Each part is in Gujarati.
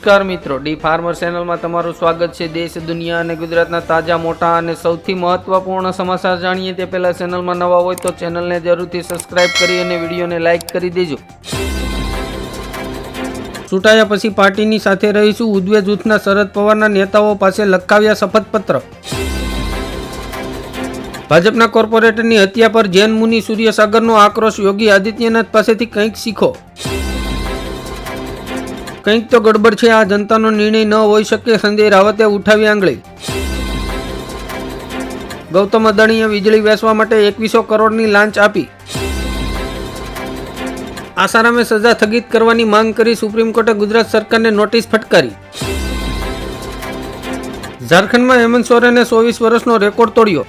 નમસ્કાર મિત્રો. ડી ફાર્મર ચેનલમાં તમારું સ્વાગત છે. દેશ, દુનિયા અને ગુજરાતના તાજા, મોટા અને સૌથી મહત્વપૂર્ણ સમાચાર જાણીએ તે પહેલા ચેનલમાં નવા હોય તો ચેનલને જરૂરથી સબસ્ક્રાઇબ કરી અને વિડીયોને લાઇક કરી દેજો. ચૂંટાયા પછી પાર્ટીની સાથે રહીશું. ઉદ્વે જૂથના શરદ પવારના નેતાઓ પાસે લખાવ્યા શપથપત્ર. ભાજપના કોર્પોરેટરની હત્યા પર જૈન મુનિ સૂર્યસાગરનો આક્રોશ. યોગી આદિત્યનાથ પાસેથી કંઈક શીખો. કંઈક તો ગડબડ છે, આ જનતાનો નિર્ણય ન હોઈ શકે, સંજય રાવતે ઉઠાવી આંગળી. ગૌતમ અદાણીએ વીજળી વેચવા માટે એકવીસો કરોડની લાંચ આપી. આસારામે સજા સ્થગિત કરવાની માંગ કરી સુપ્રીમ કોર્ટે ગુજરાત સરકારને નોટિસ ફટકારી. ઝારખંડમાં હેમંત સોરેને ચોવીસ વર્ષનો રેકોર્ડ તોડ્યો.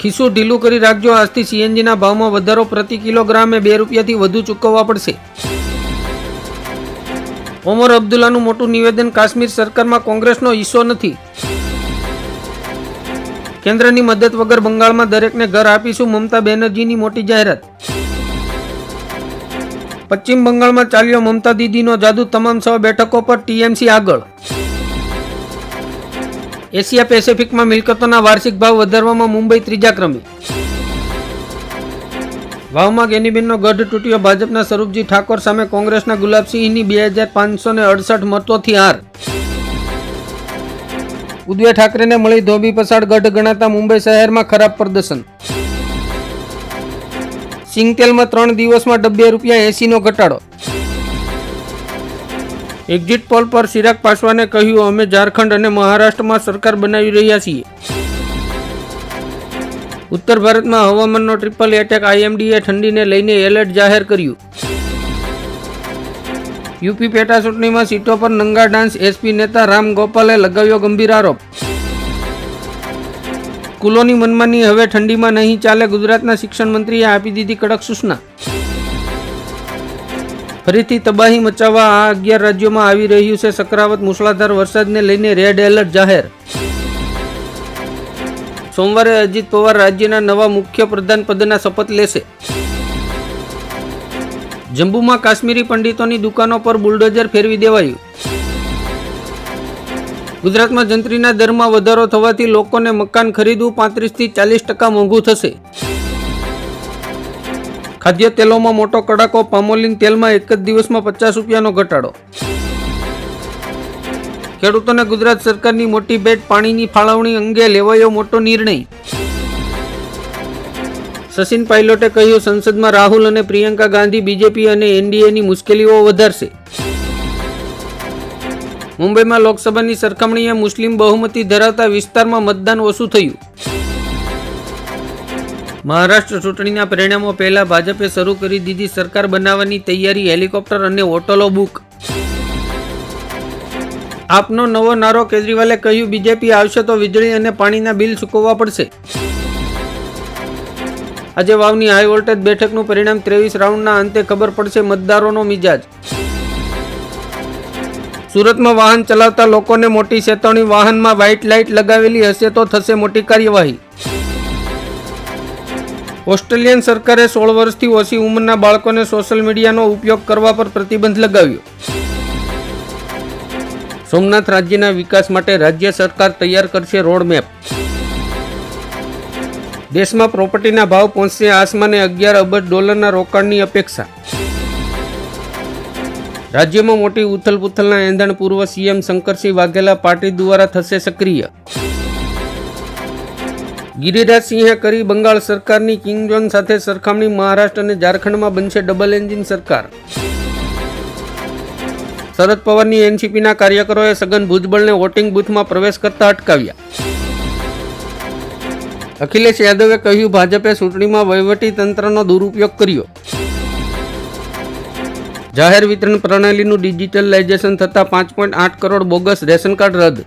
ખિસ્સું ઢીલું કરી રાખજો, આજથી સીએનજીના ભાવમાં વધારો પ્રતિ કિલોગ્રામે બે રૂપિયાથી વધુ ચૂકવવા પડશે. ઓમર અબ્દુલ્લાનું મોટું નિવેદન કાશ્મીર સરકારમાં કોંગ્રેસનો હિસ્સો નથી. કેન્દ્રની મદદ વગર બંગાળમાં દરેકને ઘર આપીશું મમતા બેનર્જીની મોટી જાહેરાત. પશ્ચિમ બંગાળમાં ચાલ્યો મમતા દીદીનો જાદુ તમામ છ બેઠકો પર ટીએમસી આગળ. એશિયા પેસિફિકમાં મિલકતોના વાર્ષિક ભાવ વધારવામાં મુંબઈ ત્રીજા ક્રમે. વાવમાં ગેનીબેનનો ગઢ તૂટ્યો. ભાજપના સ્વરૂપજી ઠાકોર સામે કોંગ્રેસના ગુલાબસિંહની બે હજાર પાંચસો ને અડસઠ મતોથી હાર. ઉદ્વે ઠાકરેને મળી ધોબી પસાડ ગઢ ગણાતા મુંબઈ શહેરમાં ખરાબ પ્રદર્શન. સિંગતેલમાં ત્રણ દિવસમાં ડબ્બે રૂપિયા એસીનો ઘટાડો. એક્ઝિટ પોલ પર ચિરાગ પાસવાને કહ્યું, અમે ઝારખંડ અને મહારાષ્ટ્રમાં સરકાર બનાવી રહ્યા છીએ. ઉત્તર ભારતમાં હવામાનનો ટ્રિપલ એટેક આઈએમડીએ ઠંડીને લઈને એલર્ટ જાહેર કર્યું. યુપી પેટા ચૂંટણીમાં સીટો પર નંગા ડાન્સ એસપી નેતા રામ ગોપાલે લગાવ્યો ગંભીર આરોપ. સ્કૂલોની મનમાની હવે ઠંડીમાં નહીં ચાલે ગુજરાતના શિક્ષણ મંત્રીએ આપી દીધી કડક સૂચના. ફરીથી તબાહી મચાવવા આ અગિયાર રાજ્યોમાં આવી રહ્યું છે સકરાવત, મુસળાધાર વરસાદને લઈને રેડ એલર્ટ જાહેર. સોમવારે અજીત પવાર રાજ્યના નવા મુખ્ય પ્રધાન પદના શપથ લેશે. જમ્મુમાં કાશ્મીરી પંડિતોની દુકાનો પર બુલડોઝર ફેરવી દેવાયું. ગુજરાતમાં જંત્રીના દરમાં વધારો થવાથી લોકોને મકાન ખરીદવું પાંત્રીસથી ચાલીસ ટકા મોંઘું થશે. ખાદ્ય તેલોમાં મોટો કડાકો, પામોલિન તેલમાં એક જ દિવસમાં પચાસ રૂપિયાનો ઘટાડો. ખેડૂતોને ગુજરાત સરકારની મોટી ભેટ પાણીની ફાળવણી અંગે લેવાયો મોટો નિર્ણય. સચિન પાયલોટે કહ્યું, સંસદમાં રાહુલ અને પ્રિયંકા ગાંધી બીજેપી અને એનડીએની મુશ્કેલીઓ વધારશે. મુંબઈમાં લોકસભાની સરખામણીએ મુસ્લિમ બહુમતી ધરાવતા વિસ્તારમાં મતદાન ઓછું થયું. મહારાષ્ટ્ર ચૂંટણીના પરિણામો પહેલા ભાજપે શરૂ કરી દીધી સરકાર બનાવવાની તૈયારી, હેલિકોપ્ટર અને હોટલો બુક. આપનો નવો નારો કેજરીવાલે કહ્યું, બીજેપી આવશે તો વીજળી અને પાણીના બિલ ચૂકવવા પડશે. આજે વાવની હાઈ વોલ્ટેજ બેઠકનું પરિણામ ત્રેવીસ રાઉન્ડના અંતે ખબર પડશે મતદારોનો મિજાજ. સુરતમાં વાહન ચલાવતા લોકોને મોટી ચેતવણી વાહનમાં વ્હાઇટ લાઇટ લગાવેલી હશે તો થશે મોટી કાર્યવાહી. ઓસ્ટ્રેલિયન સરકારે સોળ વર્ષથી ઓછી ઉંમરના બાળકોને સોશિયલ મીડિયાનો ઉપયોગ કરવા પર પ્રતિબંધ લગાવ્યો. સોમનાથ રાજ્યના વિકાસ માટે રાજ્ય સરકાર તૈયાર કરશે રોડમેપ દેશમાં પ્રોપર્ટીના ભાવ પહોંચશે આસમાને અગિયાર અબજ ડોલરના રોકાણની અપેક્ષા. રાજ્યમાં મોટી ઉથલપુથલના એંધણ પૂર્વ સીએમ શંકરસિંહ વાઘેલા પાર્ટી દ્વારા થશે સક્રિય. ગિરિરાજસિંહે કરી બંગાળ સરકારની કિંગ જોન સાથે સરખામણી મહારાષ્ટ્ર અને ઝારખંડમાં બનશે ડબલ એન્જિન સરકાર. શરદ પવારની એનસીપીના કાર્યકરોએ સઘન ભુજબળને વોટિંગ બૂથમાં પ્રવેશ કરતા અટકાવ્યા. અખિલેશ યાદવે કહ્યું, ભાજપે ચૂંટણીમાં વહીવટી તંત્રનો દુરુપયોગ કર્યો. જાહેર વિતરણ પ્રણાલીનું ડિજિટલાઇઝેશન થતાં પાંચ પોઈન્ટ આઠ કરોડ બોગસ રેશન કાર્ડ રદ.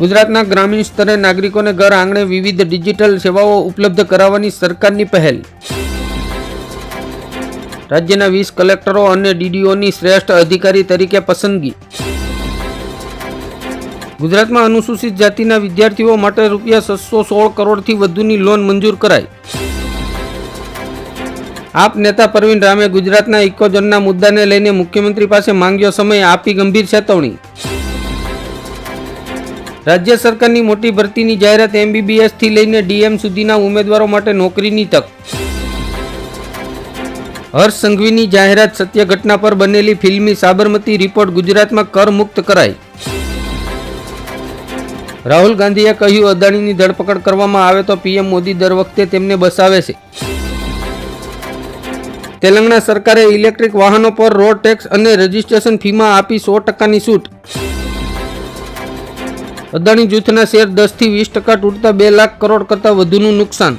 ગુજરાતના ગ્રામીણ સ્તરે નાગરિકોને ઘર આંગણે વિવિધ ડિજિટલ સેવાઓ ઉપલબ્ધ કરાવવાની સરકારની પહેલ. રાજ્યના વીસ કલેક્ટરો અને ડીડીઓની શ્રેષ્ઠ અધિકારી તરીકે પસંદગી. ગુજરાતમાં અનુસૂચિત જાતિના વિદ્યાર્થીઓ માટે રૂપિયા છસો સોળ કરોડથી વધુની લોન મંજૂર કરાઈ. આપ નેતા પરવીન રામે ગુજરાતના ઇકોઝોનના મુદ્દાને લઈને મુખ્યમંત્રી પાસે માંગ્યો સમય આપી ગંભીર ચેતવણી. રાજ્ય સરકારની મોટી ભરતીની જાહેરાત એમબીબીએસથી લઈને ડીએમ સુધીના ઉમેદવારો માટે નોકરીની તક. હર્ષ સંઘવીની જાહેરાત સત્ય ઘટના પર બનેલી ફિલ્મી સાબરમતી રિપોર્ટ ગુજરાતમાં કર મુક્ત કરાઈ. રાહુલ ગાંધીએ કહ્યું, અદાણીની ધરપકડ કરવામાં આવે તો પીએમ મોદી દર વખતે તેમને બસાવે છે. તેલંગાણા સરકારે ઇલેક્ટ્રિક વાહનો પર રોડ ટેક્સ અને રજિસ્ટ્રેશન ફીમાં આપી સો ટકાની છૂટ. અદાણી જૂથના શેર દસથી વીસ ટકા તૂટતા બે લાખ કરોડ કરતાં વધુનું નુકસાન.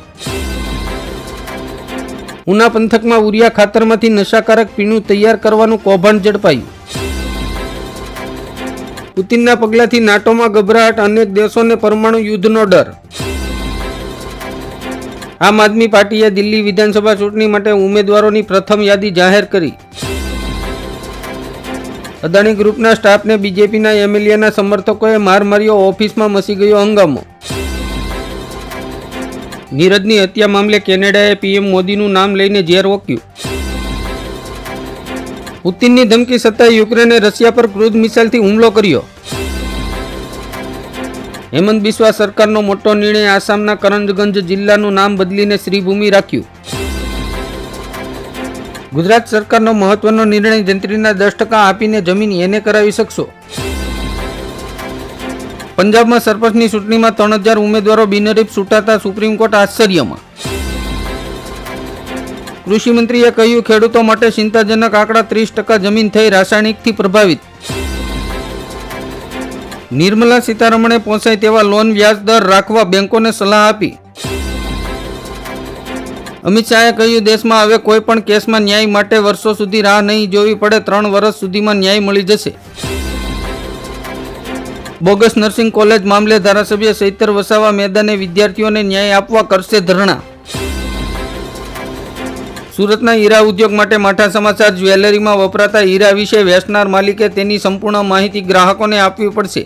ઉના પંથકમાં ઉરિયા ખાતરમાંથી નશાકારક પીણું તૈયાર કરવાનું કૌભાંડ ઝડપાયું. પુતિનના પગલાથી નાટોમાં ગભરાટ અનેક દેશોને પરમાણુ યુદ્ધનો ડર. આમ આદમી પાર્ટીએ દિલ્હી વિધાનસભા ચૂંટણી માટે ઉમેદવારોની પ્રથમ યાદી જાહેર કરી. અદાણી ગ્રુપના સ્ટાફને બીજેપીના એમએલએના સમર્થકોએ માર માર્યો, ઓફિસમાં મસી ગયો હંગામો. નીરજની હત્યા મામલે કેનેડાએ પીએમ મોદીનું નામ લઈને ઝેર ઓક્યું. પુતિનની ધમકી સત્તાએ યુક્રેને રશિયા પર ક્રૂઝ મિસાઇલથી હુમલો કર્યો. હેમંત બિસ્વા સરકારનો મોટો નિર્ણય આસામના કરંજગંજ જિલ્લાનું નામ બદલીને શ્રીભૂમિ રાખ્યું. ગુજરાત સરકારનો મહત્વનો નિર્ણય જંત્રીના દસ ટકા આપીને જમીન એને કરાવી શકશો. પંજાબમાં સરપંચની ચૂંટણીમાં ત્રણ હજાર ઉમેદવારો બિનરીફ છૂટાતા સુપ્રીમ કોર્ટ આશ્ચર્યમાં. કૃષિમંત્રીએ કહ્યું, ખેડૂતો માટે ચિંતાજનક આંકડા ત્રીસ ટકા જમીન થઈ રાસાયણિકથી પ્રભાવિત. નિર્મલા સીતારમણે પહોંચાય તેવા લોન વ્યાજ દર રાખવા બેંકોને સલાહ આપી. અમિત શાહે કહ્યું, દેશમાં હવે કોઈ પણ કેસમાં ન્યાય માટે વર્ષો સુધી રાહ નહીં જોવી પડે, ત્રણ વર્ષ સુધીમાં ન્યાય મળી જશે. બોગસ નર્સિંગ કોલેજ મામલે ધારાસભ્ય સૈતર વસાવા મેદાને વિદ્યાર્થીઓને ન્યાય આપવા કરશે ધરણા. સુરતના હીરા ઉદ્યોગ માટે માઠા સમાચાર જ્વેલરીમાં વપરાતા હીરા વિશે વેચનાર માલિકે તેની સંપૂર્ણ માહિતી ગ્રાહકોને આપવી પડશે.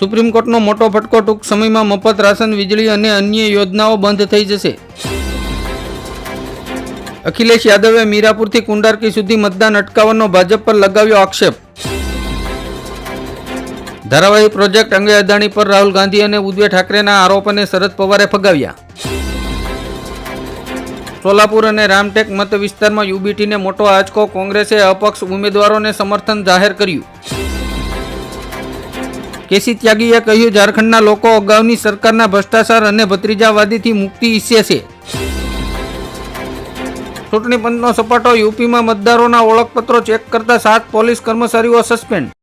સુપ્રીમ કોર્ટનો મોટો ફટકો ટૂંક સમયમાં મફત રાશન, વીજળી અને અન્ય યોજનાઓ બંધ થઈ જશે. અખિલેશ યાદવે મીરાપુરથી કુંડારકી સુધી મતદાન અટકાવવાનો ભાજપ પર લગાવ્યો આક્ષેપ. ધારાવાહી પ્રોજેક્ટ અંગે અદાણી પર રાહુલ ગાંધી અને ઉદ્ધવ ઠાકરેના આરોપને શરદ પવારે ફગાવ્યા. સોલાપુર અને રામટેક મત વિસ્તારમાં યુબીટીને મોટો આંચકો, કોંગ્રેસે અપક્ષ ઉમેદવારોને સમર્થન જાહેર કર્યું. કેસી ત્યાગીએ કહ્યું, ઝારખંડના લોકો અગાઉની સરકારના ભ્રષ્ટાચાર અને ભત્રીજાવાદીથી મુક્તિ ઈચ્છે છે. ચૂંટણી પંચનો સપાટો યુપીમાં મતદારોના ઓળખપત્રો ચેક કરતા સાત પોલીસ કર્મચારીઓ સસ્પેન્ડ.